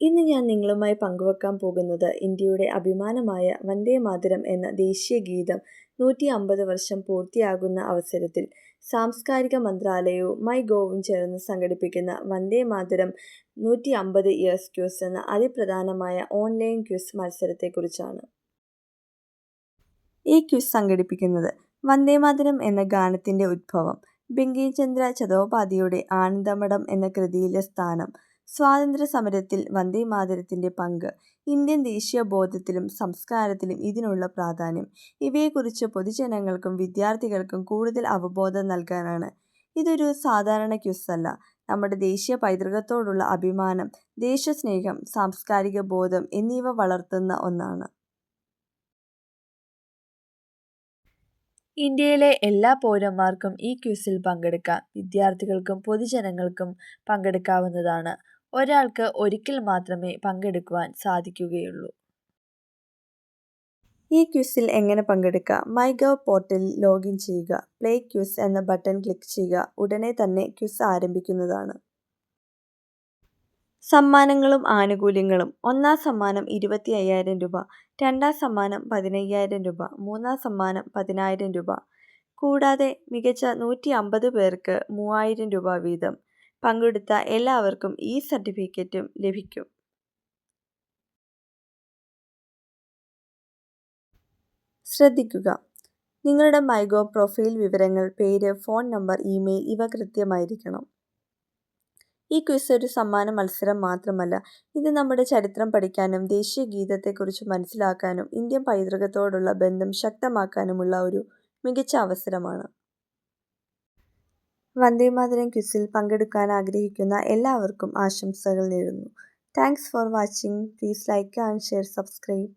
ഇന്ന് ഞാൻ നിങ്ങളുമായി പങ്കുവെക്കാൻ പോകുന്നത് ഇന്ത്യയുടെ അഭിമാനമായ വന്ദേ മാതരം എന്ന ദേശീയ ഗീതം നൂറ്റി അമ്പത് വർഷം പൂർത്തിയാകുന്ന അവസരത്തിൽ സാംസ്കാരിക മന്ത്രാലയവും മൈ ഗോവും ചേർന്ന് സംഘടിപ്പിക്കുന്ന വന്ദേ മാതരം നൂറ്റി അമ്പത് ഇയേഴ്സ് ക്യൂസ് എന്ന അതിപ്രധാനമായ ഓൺലൈൻ ക്യൂസ് മത്സരത്തെക്കുറിച്ചാണ്. ഈ ക്യൂസ് സംഘടിപ്പിക്കുന്നത് വന്ദേ മാതരം എന്ന ഗാനത്തിന്റെ ഉദ്ഭവം ബങ്കിംചന്ദ്ര ചതോപാധ്യയുടെ ആനന്ദമഠം എന്ന കൃതിയിലെ സ്ഥാനം സ്വാതന്ത്ര്യ സമരത്തിൽ വന്ദേ മാതരത്തിന്റെ പങ്ക് ഇന്ത്യൻ ദേശീയ ബോധത്തിലും സംസ്കാരത്തിലും ഇതിനുള്ള പ്രാധാന്യം. ഇവയെക്കുറിച്ച് പൊതുജനങ്ങൾക്കും വിദ്യാർത്ഥികൾക്കും കൂടുതൽ അവബോധം നൽകാനാണ്. ഇതൊരു സാധാരണ ക്യുസല്ല. നമ്മുടെ ദേശീയ പൈതൃകത്തോടുള്ള അഭിമാനം ദേശസ്നേഹം സാംസ്കാരിക ബോധം എന്നിവ വളർത്തുന്ന ഒന്നാണ്. ഇന്ത്യയിലെ എല്ലാ പൗരന്മാർക്കും ഈ ക്യൂസിൽ പങ്കെടുക്കാം. വിദ്യാർത്ഥികൾക്കും പൊതുജനങ്ങൾക്കും പങ്കെടുക്കാവുന്നതാണ്. ഒരാൾക്ക് ഒരിക്കൽ മാത്രമേ പങ്കെടുക്കുവാൻ സാധിക്കുകയുള്ളൂ. ഈ ക്യൂസിൽ എങ്ങനെ പങ്കെടുക്കാം? മൈ ഗവ് പോർട്ടലിൽ ലോഗിൻ ചെയ്യുക. പ്ലേ ക്യൂസ് എന്ന ബട്ടൺ ക്ലിക്ക് ചെയ്യുക. ഉടനെ തന്നെ ക്യൂസ് ആരംഭിക്കുന്നതാണ്. സമ്മാനങ്ങളും ആനുകൂല്യങ്ങളും. ഒന്നാം സമ്മാനം ഇരുപത്തി അയ്യായിരം രൂപ. രണ്ടാം സമ്മാനം പതിനയ്യായിരം രൂപ. മൂന്നാം സമ്മാനം പതിനായിരം രൂപ. കൂടാതെ മികച്ച നൂറ്റി അമ്പത് പേർക്ക് മൂവായിരം രൂപ വീതം. പങ്കെടുത്ത എല്ലാവർക്കും ഈ സർട്ടിഫിക്കറ്റും ലഭിക്കും. ശ്രദ്ധിക്കുക. നിങ്ങളുടെ മൈഗോ പ്രൊഫൈൽ വിവരങ്ങൾ പേര് ഫോൺ നമ്പർ ഇമെയിൽ ഇവ കൃത്യമായിരിക്കണം. ഈ ക്വിസ് ഒരു സമ്മാന മത്സരം മാത്രമല്ല ഇത് നമ്മുടെ ചരിത്രം പഠിക്കാനും ദേശീയ ഗീതത്തെക്കുറിച്ച് മനസ്സിലാക്കാനും ഇന്ത്യൻ പൈതൃകത്തോടുള്ള ബന്ധം ശക്തമാക്കാനുമുള്ള ഒരു മികച്ച അവസരമാണ്. വന്ദേമാതരം ക്വിസിൽ പങ്കെടുക്കാൻ ആഗ്രഹിക്കുന്ന എല്ലാവർക്കും ആശംസകൾ നേരുന്നു. Thanks for watching please like and share subscribe